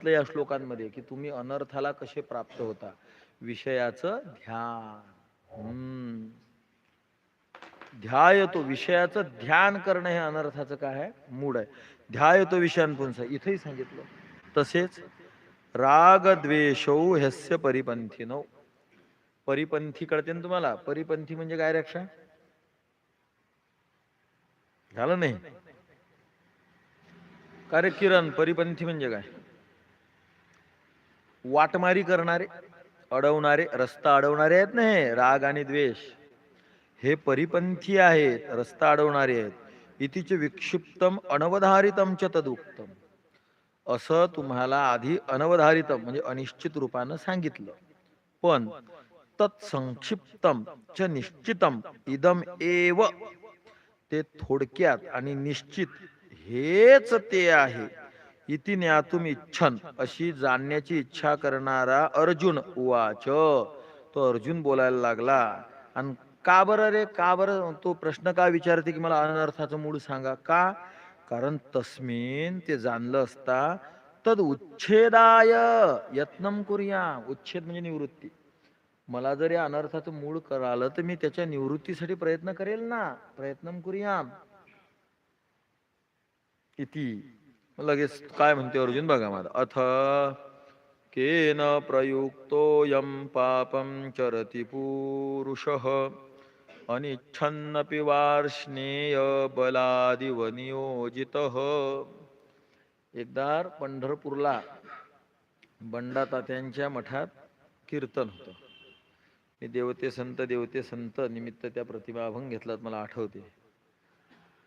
सांगितलं या श्लोकांमध्ये की तुम्ही अनर्थाला कसे प्राप्त होता? विषयाचं ध्यान. ध्याय तो विषयाचं ध्यान करणं हे अनर्थाचं काय आहे? मूड आहे. ध्यायतो विषयान विषयांपुंस. इथंही सांगितलं. तसेच राग द्वेषौ ह्यस्य परिपंथीनो परिपंथी कळते ना तुम्हाला? परिपंथी म्हणजे काय रक्षा? झालं नाही? का रे किरण परिपंथी म्हणजे काय? वाटमारी करणारे अडवणारे रस्ता अडवणारे आहेत ना हे? राग आणि द्वेष. हे परिपंथी आहेत रस्ता अडवणारे आहेत. इतिचे विक्षिप्तम अनवधारितम च तदुक्तम. असं तुम्हाला आधी अनवधारितम म्हणजे अनिश्चित रूपानं सांगितलं. पण तत्संक्षिप्तम च निश्चितम इदम एव. ते थोडक्यात आणि निश्चित हेच ते आहे. इति ज्ञातुम इच्छन। अशी जाणण्याची इच्छा करणारा अर्जुन उवाच। तो अर्जुन बोलायला लागला आणि का बरं रे? का बरं? तो प्रश्न का विचारते की मला अनर्थाचं मूळ सांगा. का? कारण तस्मिन ते जाणलं असता तद उच्छेदाय यत्नम करूया. उच्छेद म्हणजे निवृत्ती. मला जर या अनर्थाचं मूळ कळालं तर मी त्याच्या निवृत्तीसाठी प्रयत्न करेल ना? प्रयत्न करूया इति. लगेच काय म्हणते अर्जुन? बघा मला अथ केन प्रयुक्तोऽयं पापं चरती पुरुष। अनिच्छन्नपि वार्ष्णेय बलादिव नियोजित। एकदा पंढरपूरला बंडा तात्यांच्या मठात कीर्तन होतं. मी देवते संत देवते संत निमित्त त्या प्रतिभाभंग घेतलात मला आठवते.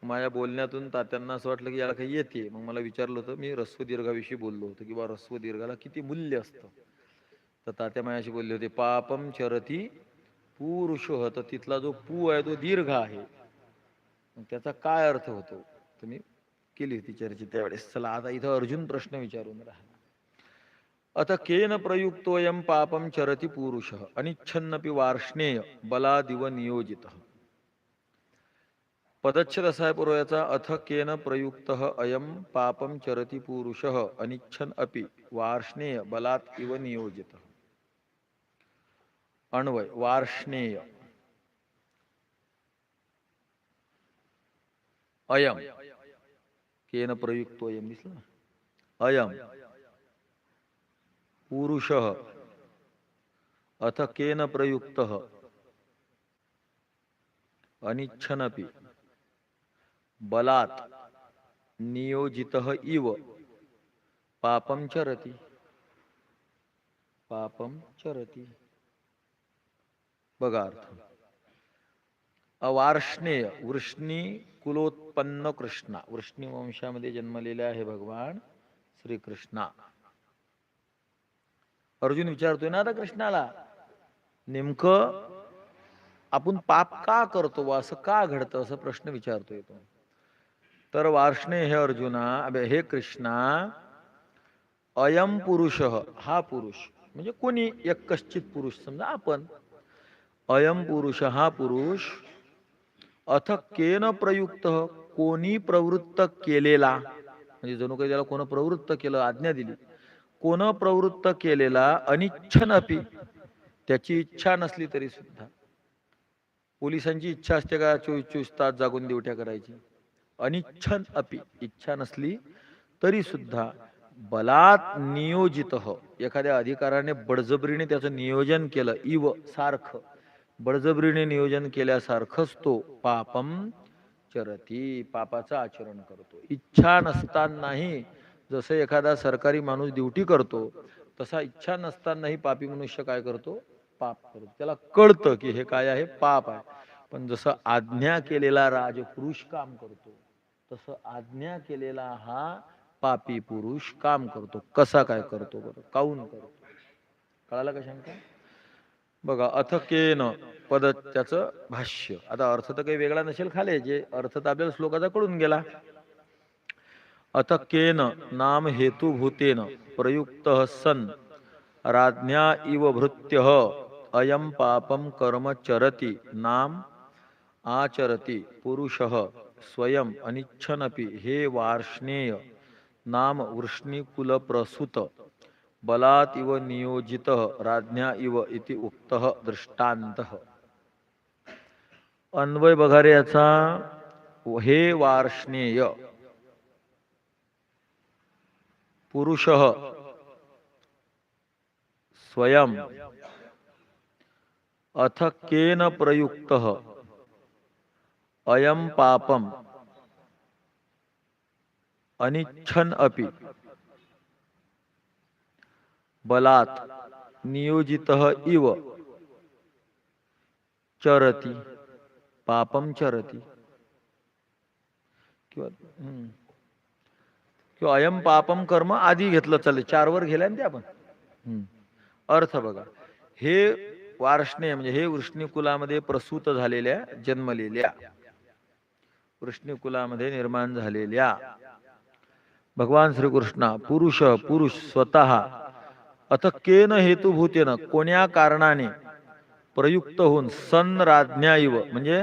माझ्या बोलण्यातून तात्यांना असं वाटलं की याला काही येते. मग मला विचारलं होतं मी रस्व दीर्घाविषयी बोललो होतो की बा रस्व दीर्घाला किती मूल्य असतं? तर तात्या मायाशी बोलले होते पापम चरती पुरुष तर तिथला जो पू आहे तो दीर्घ आहे. मग त्याचा काय अर्थ होतो? तुम्ही केली होती चर्चा त्यावेळेस. चला आता इथं अर्जुन प्रश्न विचारून राहा अथ केन प्रयुक्तोयम पापम चरती पुरुष अनिच्छन्नपि वार्ष्णेय बलादिव नियोजित. पदच्छेद असा आहे अथ केन प्रयुक्त अयम पापम चरती पुरुष अनिच्छन अपि वार्ष्णेय बलात् इव नियोजित। अन्वय वार्ष्णेय। अयम केन प्रयुक्त अयम दिसला अयम पुरुष। अथ केन प्रयुक्त अनिच्छनपि बलात नियोजित इव। पापम चरती। पापम चरती। बघा अर्थ अवार्ष्णेय वृष्णी कुलोत्पन्न कृष्णा। वृष्णी वंशामध्ये जन्मलेले आहे भगवान श्रीकृष्णा। अर्जुन विचारतोय ना आता कृष्णाला नेमकं आपण पाप का करतो असं का घडतं असं प्रश्न विचारतोय तो? तर वार्ष्णे हे अर्जुना हे कृष्णा अयम पुरुष हा पुरुष म्हणजे कोणी एक कश्चित पुरुष समजा आपण. अयम पुरुष हा पुरुष अथ केन प्रयुक्त कोणी प्रवृत्त केलेला म्हणजे जणू काही त्याला कोण प्रवृत्त केलं आज्ञा दिली. कोण प्रवृत्त केलेला अनिच्छन अपि त्याची इच्छा नसली तरी सुद्धा. पोलिसांची इच्छा असते का चोवीस चोवीस तास जागून देवट्या करायची? अनिच्छन अपि इच्छा नसली तरी सुद्धा बलात नियोजित. एखाद्या अधिकाराने बळजबरीने त्याचं नियोजन केलं इव सारखं. बळजबरीने नियोजन केल्यासारखंच तो पापम चरती पापाचं आचरण करतो. इच्छा नसतानाही जसं एखादा सरकारी माणूस ड्युटी करतो तसा इच्छा नसतानाही पापी मनुष्य काय करतो? पाप करतो. त्याला कळतं की हे काय आहे? पाप आहे. पण जसं आज्ञा केलेला राजपुरुष काम करतो तसं आज्ञा केलेला हा पापी पुरुष काम करतो. कसा काय करतो बरं? काऊन करतो? कळाला का शंका? बघा अथकेन पद त्याचं भाष्य. आता अर्थ तर काही वेगळा नसेल खाले जे अर्थ तर आपल्याला श्लोकाचा कळून गेला. अथकेन नाम हेतुभूतेन प्रयुक्त सन राज्ञा इव भृत्य अयम पापम कर्म चरती नाम आचरति पुरुष। स्वयं अनिच्छनपि हे वार्ष्णेय नाम वृष्णीकुल प्रसूत बलात इव नियोजित राज्ञा इव इति उक्त दृष्टांत अन्वय बघारे याचा हे वार्ष्णेय पुरुष स्वयं अथ केन प्रयुक्त? अयम पापम। अनिच्छन अपि। बलात नियोजित इव। चरती। पापम चरती। किंवा किंवा अयम पापम कर्म आधी घेतलं चालेल चार वर गेल्या ते आपण? हम्म. अर्थ बघा हे वार्ष्णे म्हणजे हे वृष्णी कुलामध्ये प्रसूत झालेल्या जन्मलेल्या वृष्णी कुलामध्ये निर्माण झालेल्या. भगवान श्रीकृष्ण पुरुष पुरुष स्वतः अथ केन हेतुभूतेन कोण्या कारणाने प्रयुक्त होऊन सन राज्ञाईव म्हणजे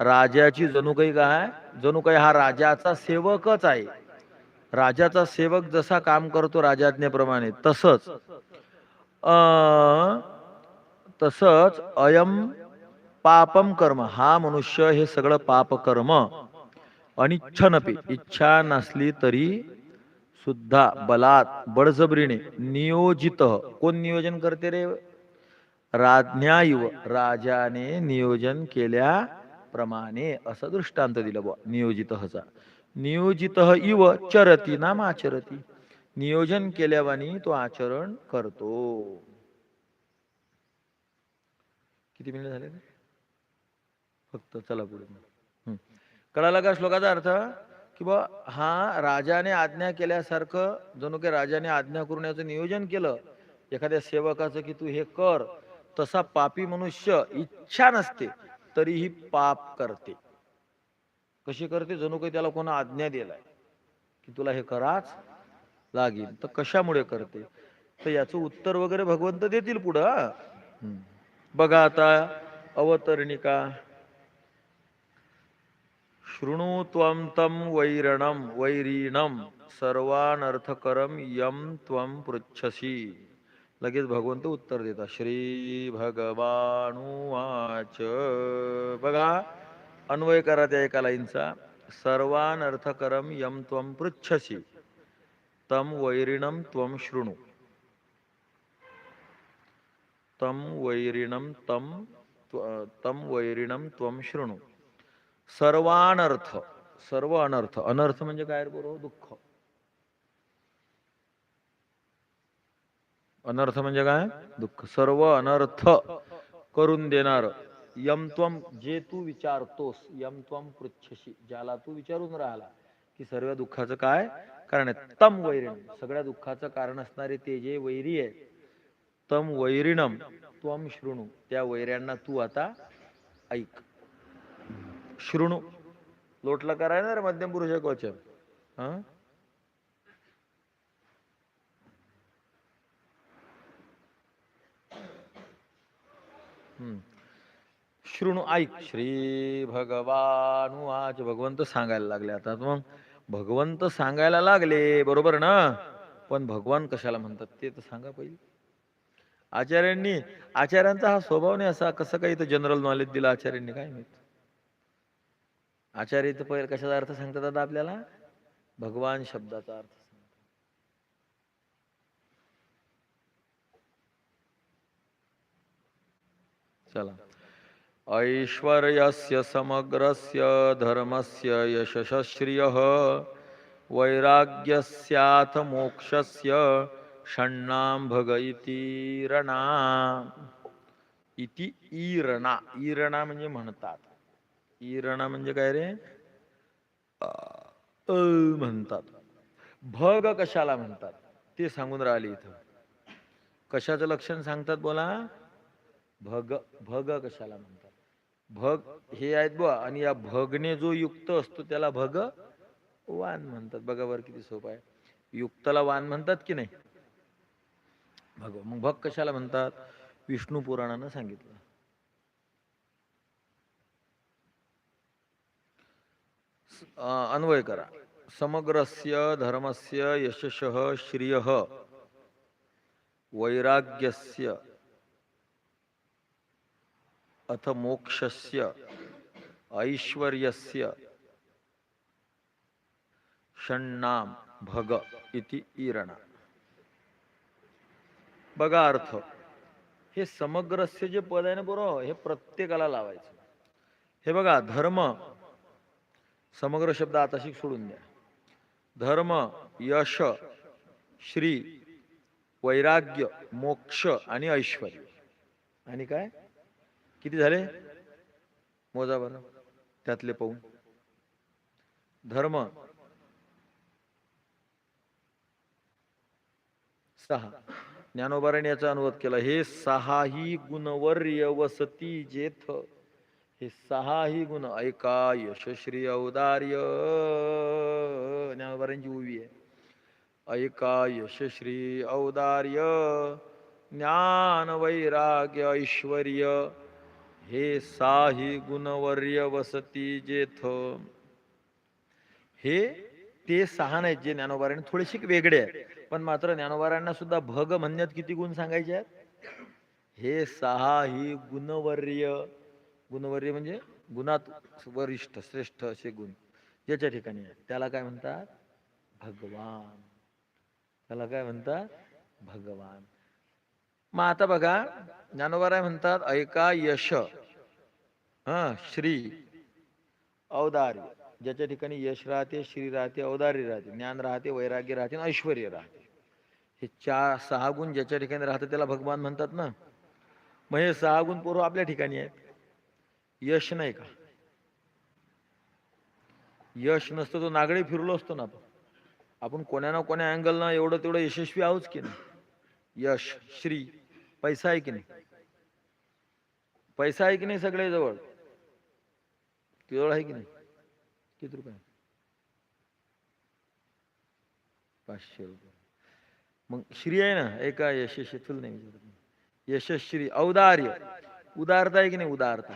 राजाची जणू काही काय जणू काही हा राजाचा सेवकच आहे. राजाचा सेवक जसा काम करतो राजाज्ञेप्रमाणे तसंच अं, तसंच अयम पापम कर्म हा मनुष्य हे सगळं पाप कर्म अनिच्छनपी इच्छा नसली तरी सुद्धा बलात बळजबरीने नियोजित. कोण नियोजन करते रे? राज्ञाईव राजाने नियोजन केल्याप्रमाणे असं दृष्टांत दिलं बा नियोजित हचा नियोजित इव चरती नाम आचरती. नियोजन केल्यावानी तो आचरण करतो. किती मिनिट झाले फक्त चला पुढे. हम्म. कळाला का श्लोकाचा अर्थ? की बा हा राजाने आज्ञा केल्यासारखं जणू काही राजाने आज्ञा करून याचं नियोजन केलं एखाद्या सेवकाचं की तू हे कर तसा पापी मनुष्य इच्छा नसते तरीही पाप करते. कशी करते? जणू काही त्याला कोणा आज्ञा दिलाय की तुला हे कराच लागेल तर कशामुळे करते? तर याचं उत्तर वगैरे भगवंत देतील पुढं बघा आता अवतरणिका. शृणु त्वं तं वैरणं वैरीणं सर्वानर्थकरं यम त्वं पृच्छसी। लगेच भगवंत उत्तर देतात श्री भगवानुवाच बघा अन्वय करा त्या एका लाईनचा सर्वानर्थकरं यम त्वं पृच्छसी तम वैरिणं त्वं शृणु। तम वैरिणं तम त्व- तम वैरिणं त्वं शृणु। सर्वानर्थ सर्व अनर्थ. अनर्थ म्हणजे काय बरोबर दुःख. अनर्थ म्हणजे काय? दुःख. सर्व अनर्थ करून देणार. यमत्वम जे तू विचारतोस यमत्वम पृच्छशी. ज्याला तू विचारून राहिला की सर्व दुःखाचं काय? कारण आहे तम वैरिण सगळ्या दुःखाचं कारण असणारे ते जे वैरी आहे तम वैरिणम त्वम शृणू. त्या वैऱ्यांना तू आता ऐक. शृणू लोटला कराय ना रे मध्यम पुरुष एक वचन. हा? हम्म. शृणू ऐक. श्री भगवान आज भगवंत सांगायला लागले. आता मग भगवंत सांगायला लागले बरोबर ना? पण भगवान कशाला म्हणतात ते तर सांगा पहिले. आचार्यांनी आचार्यांचा हा स्वभाव नाही असा. कसं काही तर जनरल नॉलेज दिलं आचार्यांनी काय माहीत? आचार्य तर पहिले कशाचा अर्थ सांगतात आता आपल्याला? भगवान शब्दाचा अर्थ चला. ऐश्वर्यस्य समग्रस्य धर्मस्य यशश्रियः वैराग्यस्याथ मोक्षस्य षण्णां भग इति रणा इति ईरणा. ईरणा म्हणजे म्हणतात. ईरणा म्हणजे काय रे? अ म्हणतात. भग कशाला म्हणतात? ते सांगून राहिले इथं. कशाचं लक्षण सांगतात बोला? भग भग कशाला म्हणतात? भग हे आहेत बुवा आणि या भगने जो युक्त असतो त्याला भग वान म्हणतात. बघा बरं किती सोपं आहे. युक्तला वान म्हणतात की नाही? भग मग भग कशाला म्हणतात? विष्णू पुराणानं सांगितलं स- अं, अन्वय करा. समग्रस्य धर्मस्य यशशः श्रियः. वैराग्यस्य अथ मोक्षस्य ऐश्वर्यस्य षण्णाम भग इति ईरणा. बघा अर्थ. हे समग्रस्य जे पद आहे ना बरोबर हे प्रत्येकाला लावायचं. हे बघा धर्म समग्र शब्द आताशी सोडून द्या. धर्म यश श्री वैराग्य मोक्ष आणि ऐश्वर. आणि काय? किती झाले? मोजा बरं. त्यातले पाहून. धर्म. सहा. ज्ञानोबाराने याचा अनुवाद केला. हे सहाही गुणवर्य वसती जेथ. हे सहाही गुण ऐका यशश्री औदार्य. ज्ञानोबारांची उभी आहे. ऐका यशश्री औदार्य. ज्ञान वैराग्य ऐश्वर्य. हे साही गुणवर्य वसती जेथ. हे ते सहा नाहीत जे ज्ञानोबारांनी थोडेसे वेगळे आहेत. पण मात्र ज्ञानोबारांना सुद्धा भग म्हणण्यात किती गुण सांगायचे आहेत? हे सहा ही गुणवर्य गुणवर्य म्हणजे गुणात वरिष्ठ श्रेष्ठ असे गुण. ज्याच्या ठिकाणी आहेत त्याला काय म्हणतात? भगवान. त्याला काय म्हणतात? भगवान. मग आता बघा ज्ञानोबाराय म्हणतात ऐका यश. हा श्री. औदार्य. ज्याच्या ठिकाणी यश राहते श्री राहते औदार्य राहते. ज्ञान राहते वैराग्य राहते आणि ऐश्वर्य राहते. हे चार सहा गुण ज्याच्या ठिकाणी राहतात त्याला भगवान म्हणतात ना. मग हे सहा गुण पूर्व आपल्या ठिकाणी आहेत. यश नाही का? यश नसतं तो नागडे फिरलो असतो ना आपण. आपण कोण्या ना कोण्या अँगलना एवढं तेवढं यशस्वी आहोत की नाही? यश श्री पैसा आहे की नाही? पैसा आहे की नाही सगळे जवळ जवळ आहे की नाही? किती रुपये? पाचशे रुपये. मग श्री आहे ना एका यशस्वी तुला नाही यशस्वी औदार्य. उदारता आहे की नाही? उदारता.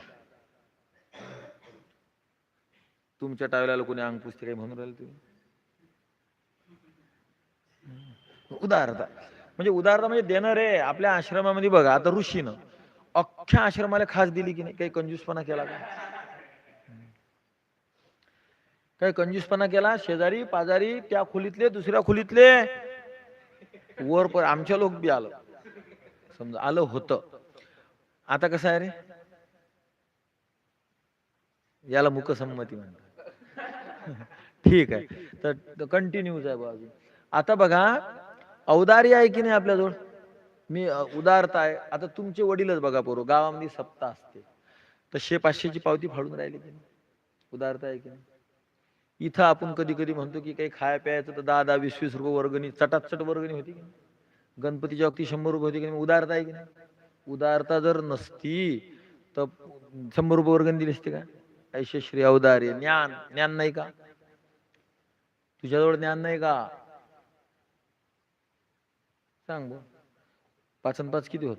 तुमच्या टावेला कोणी अंग पुसते काही म्हणून राहिले तुम्ही? उदाहरता म्हणजे उदारता म्हणजे देणार रे. आपल्या आश्रमामध्ये बघा आता ऋषीनं अख्ख्या आश्रमाला खास दिली की नाही? काही कंजूसपणा केला का? काही कंजूसपणा केला? शेजारी पाजारी त्या खोलीतले दुसऱ्या खोलीतले. वर पर आमच्या लोक बी आलं. समजा आलं होतं. आता कसं आहे रे? याला मुकसंमती म्हणतात. ठीक आहे. तर कंटिन्यूच आहे बाजू आता बघा औदार्य आहे की नाही आपल्याजवळ? मी उदारता आहे. आता तुमचे वडीलच बघा पोरो गावामध्ये सप्ताह असते. तर शे पाचशेची पावती फाडून राहिली की नाही? उदारता आहे की नाही? इथं आपण कधी कधी म्हणतो की काही खाया प्यायचं तर दहा दहा वीस वीस रुपये वर्गणी चटाचट वर्गणी होती की नाही? गणपतीच्या वक्ती शंभर रुपये होती की नाही? उदारता आहे की नाही? उदारता जर नसती तर शंभर रुपये वर्गणी दिली असते का? ऐशश्री अवदार्य ज्ञान ज्ञान नाही का? तुझ्याजवळ ज्ञान नाही का? सांग बो पाच आणि पाच किती होत?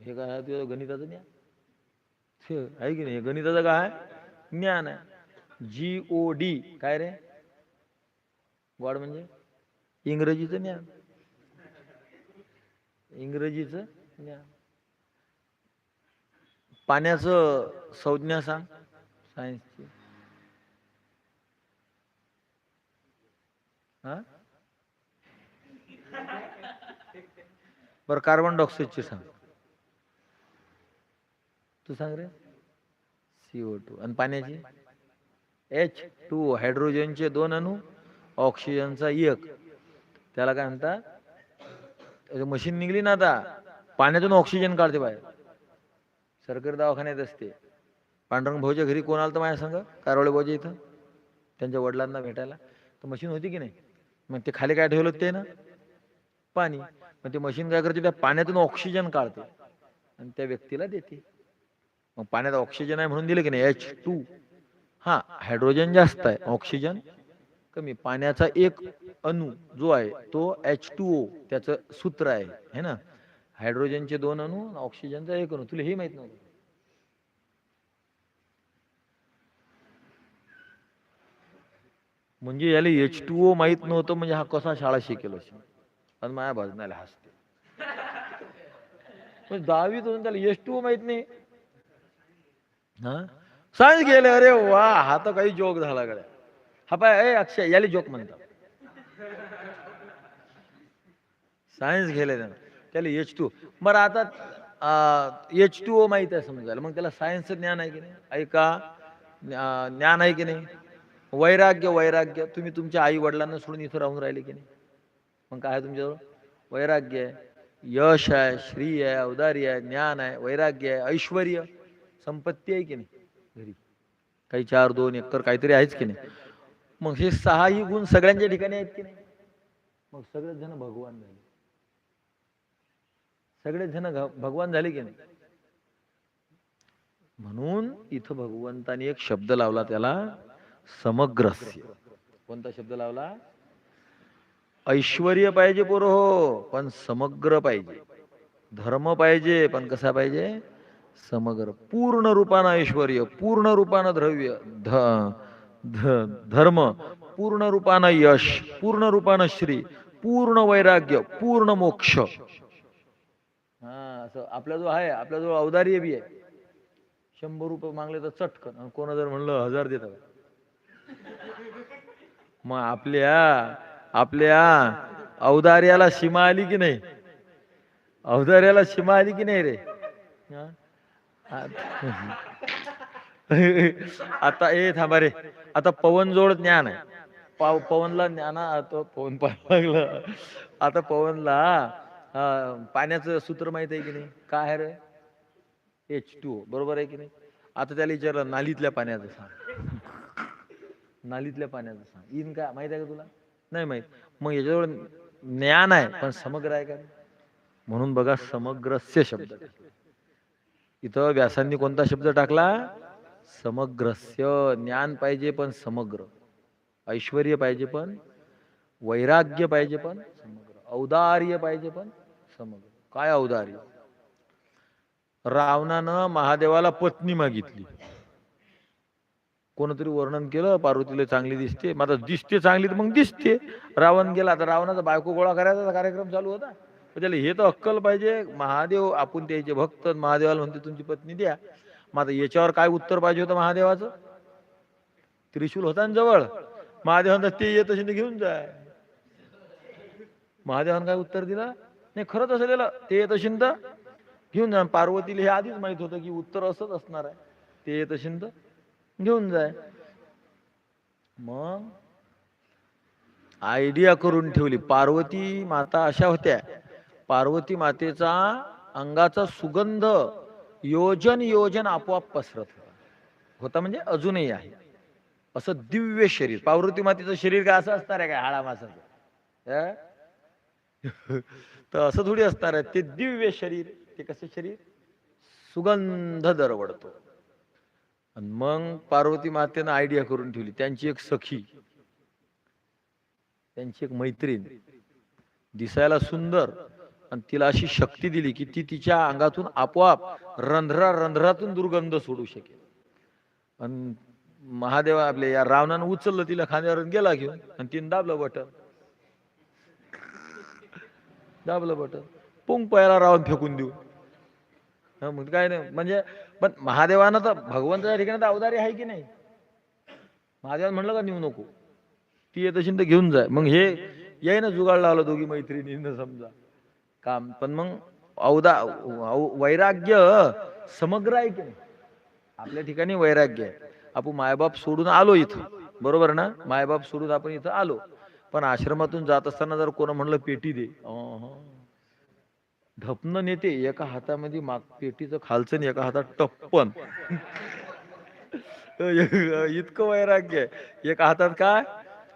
हे काय तुझ्या गणिताचं ज्ञान? आहे की नाही? हे गणिताचं काय आहे? ज्ञान आहे. जी ओ डी काय रे? वाढ म्हणजे? इंग्रजीचं ज्ञान. इंग्रजीचं ज्ञान. पाण्याचं संज्ञा सांग. सायन्सची हा? बरं कार्बन डायऑक्साईडची सांग. तू सांग रे. सीओ टू आणि पाण्याची? एच टू हायड्रोजनचे दोन अणू ऑक्सिजनचा एक. त्याला काय म्हणतात मशीन निघली ना आता. पाण्यातून ऑक्सिजन काढते बाहेर. सरकारी दवाखान्यात असते. पांडुरंग भाऊच्या घरी कोण आलं तर माझ्या संग? कारवळे भाऊच्या इथं. त्यांच्या वडिलांना भेटायला. तर मशीन होती की नाही? मग ते खाली काय ठेवलं ते ना? पाणी. मग ते मशीन काय करते? त्या पाण्यातून ऑक्सिजन काढते. आणि त्या व्यक्तीला देते. मग पाण्यात ऑक्सिजन आहे म्हणून दिलं की नाही? एच टू हा हायड्रोजन जास्त आहे. ऑक्सिजन कमी. पाण्याचा एक अणू जो आहे तो एच टू ओ त्याचं सूत्र आहे. है ना? हायड्रोजनचे दोन अणू ऑक्सिजनचा एक अणू. तुला हे माहीत नव्हतं. म्हणजे याला एच टू ओ माहीत नव्हतं म्हणजे हा कसा शाळा शिकेल असेल. आणि माया भजनाला हसते म्हणजे दहावीत होऊन त्याला एच टू ओ माहीत नाही. हा? सायन्स गेले अरे वा हा तर काही जोक झाला गड्या. हा पाय ए अक्षय याला जोक म्हणतात. सायन्स गेले त्यानं त्याला एच टू बरं आता एच टू ओ माहीत आहे समजायला. मग त्याला सायन्सचं ज्ञान आहे की नाही? ऐका. ज्ञा- ज्ञान आहे की नाही? वैराग्य वैराग्य. तुम्ही तुमच्या आई वडिलांना सोडून इथं राहून राहिले की नाही? मग काय आहे तुमच्याजवळ? वैराग्य आहे. यश आहे श्री आहे औदार्य आहे ज्ञान आहे वैराग्य आहे ऐश्वर संपत्ती आहे की नाही? घरी. काही चार दोन एकर काहीतरी आहेच की नाही? मग हे सहाही गुण सगळ्यांच्या ठिकाणी आहेत की नाही? मग सगळेच जण भगवान झाले. सगळेच जण घ- भगवान झाले की नाही? म्हणून इथं भगवंतानी एक शब्द लावला त्याला समग्रस्य. कोणता शब्द लावला? ऐश्वर्य पाहिजे पोरो हो पण समग्र पाहिजे. धर्म पाहिजे पण कसा पाहिजे? समग्र पूर्ण रूपानं ऐश्वर्य पूर्ण रूपानं द्रव्य ध ध- धर्म पूर्ण रूपानं यश पूर्ण रूपानं श्री पूर्ण वैराग्य पूर्ण मोक्ष. असं आपला जो आहे आपल्याजवळ औदार्य बी आहे. शंभर रुपये मागले तर चटकन. आणि कोणा जर म्हणलं हजार देतात. मग आपल्या आपल्या औदार्याला सीमा आली की नाही? औदार्याला सीमा आली की नाही रे? हा? आता ए थांबा रे. आता पवन जोड ज्ञान आहे. पाव पवनला ज्ञाना आता पवन पाहायला लागलं. आता पवनला पाण्याचं सूत्र माहीत आहे की नाही? काय आहे रे? एच टू बरोबर आहे की नाही? आता त्याला विचारलं नालीतल्या पाण्याचं सांग. नालीतल्या पाण्याचं सांग. इन का माहीत आहे का तुला? नाही माहीत. मग याच्याजवळ ज्ञान आहे पण समग्र आहे का? म्हणून बघा समग्रस्य शब्द. इथं व्यासांनी कोणता शब्द टाकला? समग्रस्य. ज्ञान पाहिजे पण समग्र. ऐश्वर्य पाहिजे पण वैराग्य पाहिजे पण समग्र. औदार्य पाहिजे पण समग्र काय अवधारी रावणानं महादेवाला पत्नी मागितली. कोणतरी वर्णन केलं पार्वतीला चांगली दिसते. मग आता दिसते चांगली तर मग दिसते. रावण गेला तर रावणाचा बायको गोळा करायचा कार्यक्रम चालू होता. त्याला हे तर अक्कल पाहिजे. महादेव आपण त्याचे भक्त महादेवाला म्हणते तुमची पत्नी द्या. मग आता याच्यावर काय उत्तर पाहिजे होतं महादेवाचं? त्रिशूल होता ना जवळ. महादेवांना ते येत असेल घेऊन जाय. महादेवानं काय उत्तर दिलं? नाही खरंच असं ते येत शिंद. घेऊन जा. पार्वतीला हे आधीच माहीत होतं की उत्तर असंच असणार आहे. ते येत शिंद. घेऊन जाय मग आयडिया करून ठेवली. पार्वती माता अशा होत्या. पार्वती मातेचा अंगाचा सुगंध योजन योजन आपोआप पसरत होता. होता म्हणजे अजूनही आहे. असं दिव्य शरीर. पार्वती मातेचं शरीर काय असं असणार आहे काय? हाळा मासाचं तर असं थोडी असणार आहे. ते दिव्य शरीर ते कसं शरीर? सुगंध दरवडतो. आणि मग पार्वती मातेनं आयडिया करून ठेवली. त्यांची एक सखी त्यांची एक मैत्रीण दिसायला सुंदर आणि तिला अशी शक्ती दिली की ती तिच्या अंगातून आपोआप रंध्रा रंध्रातून दुर्गंध सोडू शकेल. आणि महादेव आपले या रावणानं उचललं तिला खांद्यावर गेला घेऊन आणि तिने दाबलं बटन. दाबलं बटन. पुंग पहिला रावण फेकून देऊ. मग काय नाही. म्हणजे पण महादेवानं तर भगवंताच्या ठिकाणी तर अवधारी आहे की नाही? महादेवानं म्हणलं का नेऊ नको? ती येत असेल तर घेऊन जाय मग हे येईन ना जुगाड लावलं दोघी मैत्रिणींना समजा. काम. पण मग औदा औ- वैराग्य समग्र आहे की नाही? आपल्या ठिकाणी वैराग्य आहे. आपण मायबाप सोडून आलो इथं. बरोबर ना? मायबाप सोडून आपण इथं आलो. पण आश्रमातून जात असताना जर कोण म्हणलं पेटी दे. ढपणं नेते एका हातामध्ये माग पेटीचं खालचं एका हातात टप्पन. इतकं वैराग्य आहे. एका हातात काय?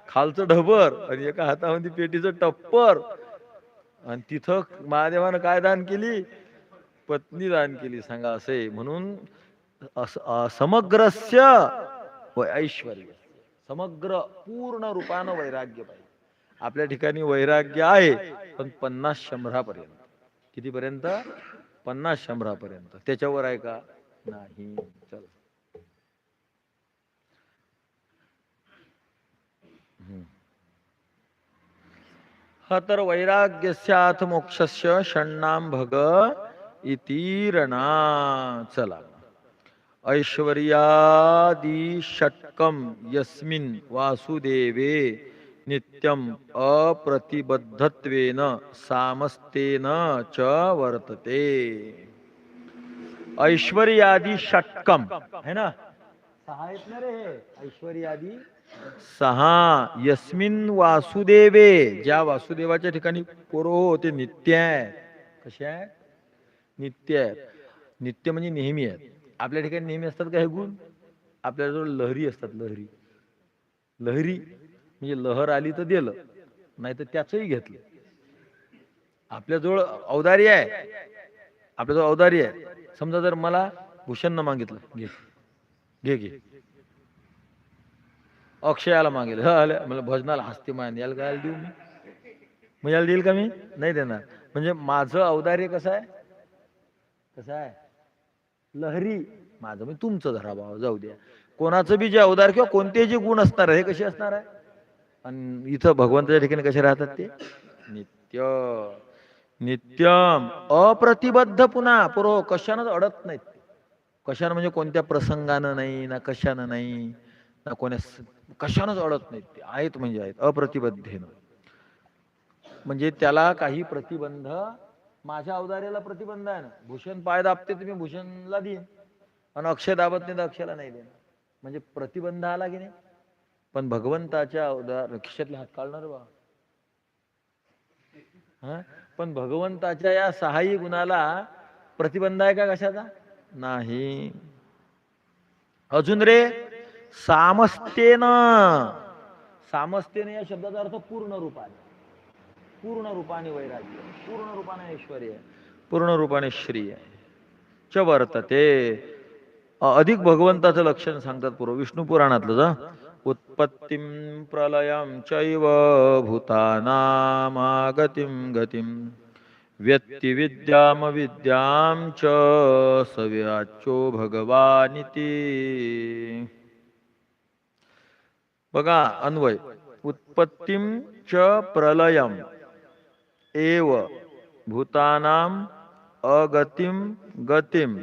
खालचं ढबर आणि एका हातामध्ये पेटीचं टप्पर. आणि तिथं महादेवानं काय दान केली? पत्नी दान केली सांगा असे म्हणून समग्रस्य व ऐश्वर्य. समग्र पूर्ण रूपानं वैराग्य पाहिजे. आपल्या ठिकाणी वैराग्य आहे पण पन्नास शंभरापर्यंत. कितीपर्यंत? पन्नास शंभरापर्यंत. त्याच्यावर आहे का? नाही. चल. हम्म. हा तर वैराग्यस्याथ मोक्षस्य षण्णाम भग इति रणा चला. ऐश्वर्यादी षट्कम यस्मिन वासुदेवे नित्यम अप्रतिबद्धत्वेन सामस्तेन च वर्तते। ऐश्वर्यादी षटकम है ना? सहा येत ना रे ऐश्वर्यादी। सहा यस्मिन वासुदेवे ज्या वासुदेवाच्या ठिकाणी कोरो हो, ते नित्य आहे. कसे आहे? नित्य आहे. नित्य म्हणजे नेहमी आहेत. आपल्या ठिकाणी नेहमी असतात का हे गुण? आपल्याजवळ लहरी असतात लहरी. लहरी म्हणजे लहर आली तर दिलं नाही तर त्याचंही घेतलं. आपल्याजवळ अवधारी आहे. आपल्याजवळ अवधारी आहे. समजा जर मला भूषणनं मागितलं घे. घे घे. अक्षयाला मागेल ह आलं. मला भजनाला हस्ती मान याला काय देऊ मी? मग याला देईल का मी? नाही देणार. म्हणजे माझं औदार्य कसं आहे? कसं आहे? लहरी. माझं म्हणजे तुमचं धरा भाव जाऊ द्या. कोणाचं बी जे अवदार किंवा कोणते जे गुण असणार आहे, हे कसे असणार आहे? आणि इथं भगवंताच्या ठिकाणी कसे राहतात ते? नित्य. नित्यम. अप्रतिबद्ध पुन्हा पुरो कशानंच अडत नाहीत. कशानं म्हणजे कोणत्या प्रसंगानं नाही ना कशानं नाही ना कोण्या कशानच कशानंच अडत नाहीत ते. आहेत म्हणजे आहेत अप्रतिबद्धेनं. म्हणजे त्याला काही प्रतिबंध माझ्या अवदार्याला प्रतिबंध आहे ना. भूषण पाय दाबते तुम्ही भूषणला देईन. आणि अक्षय दाबत नाही तर अक्षयला नाही देणार. म्हणजे प्रतिबंध आला की नाही? पण भगवंताच्या अवदार खिशातले हात काढणार बा. हा? पण भगवंताच्या या सहाय्य गुणाला प्रतिबंध आहे का कशाचा? नाही. अजून रे सामस्तेन. सामस्तेन या शब्दाचा अर्थ पूर्ण रूप आहे. पूर्ण रूपाने वैराग्य पूर्ण रूपाने ऐश्वर पूर्ण रूपाने श्री च वर्तते. अधिक भगवंताचं लक्षण सांगतात पूर्व. विष्णू पुराणातलं जा. उत्पत्ती प्रलयम चैव भूतानामागतीं गतीं. व्यक्ती विद्याम विद्याम च सव्याचो भगवानिती. बघा अन्वय. उत्पत्तीम च प्रलयम एव भूतानाम अगतिम गतिम।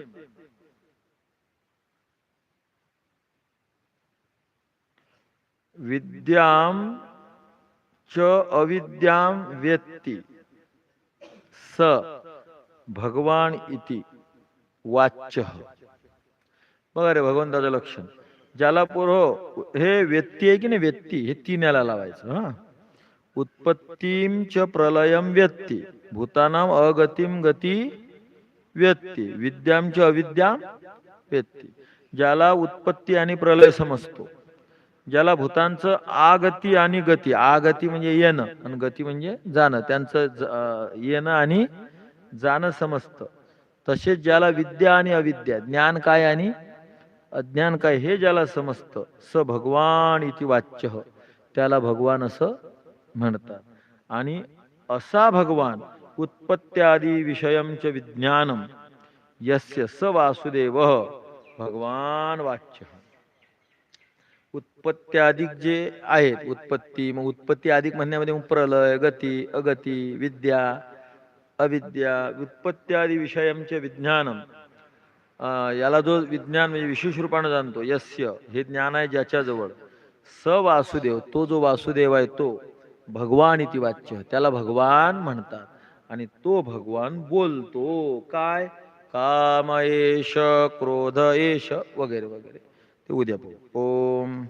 विद्याम च अविद्याम व्यक्ती। स भगवान इति वाच्य। बघा रे भगवंताचं लक्षण। ज्याला पोरो हे व्यक्ती आहे की नाही व्यक्ती? हे तीन्याला लावायचं हा? उत्पत्तीम च प्रलयम व्यक्ती भूतानाम अगतिम गती व्यक्ती विद्याम च अविद्या व्यक्ती ज्याला उत्पत्ती आणि प्रलय समजतो। ज्याला भूतांचं आगती आणि गती। आगती म्हणजे येणं आणि गती म्हणजे जाणं। त्यांचं ज- येणं आणि जाणं समजतं। तसेच ज्याला विद्या आणि अविद्या ज्ञान काय आणि अज्ञान काय हे ज्याला समजतं स भगवान इति वाच्य। त्याला भगवान असं म्हणतात. आणि असा भगवान उत्पत्त्यादी विषयंच विज्ञानम यस्य स वासुदेव भगवान वाच्य. उत्पत्त्यादिक जे आहेत उत्पत्ती मग उत्पत्ती अधिक म्हणण्यामध्ये मग प्रलय गती अगती विद्या अविद्या उत्पत्त्यादी विषयांचे विज्ञानम याला जो विज्ञान म्हणजे विशेष रूपाने जाणतो यस्य हे ज्ञान आहे ज्याच्याजवळ. स वासुदेव तो जो वासुदेव आहे तो भगवान इति वाच्य त्याला भगवान म्हणतात. आणि तो भगवान बोलतो काय? काम एश क्रोध एश वगैरे वगैरे. ते उद्या पाहू ओम.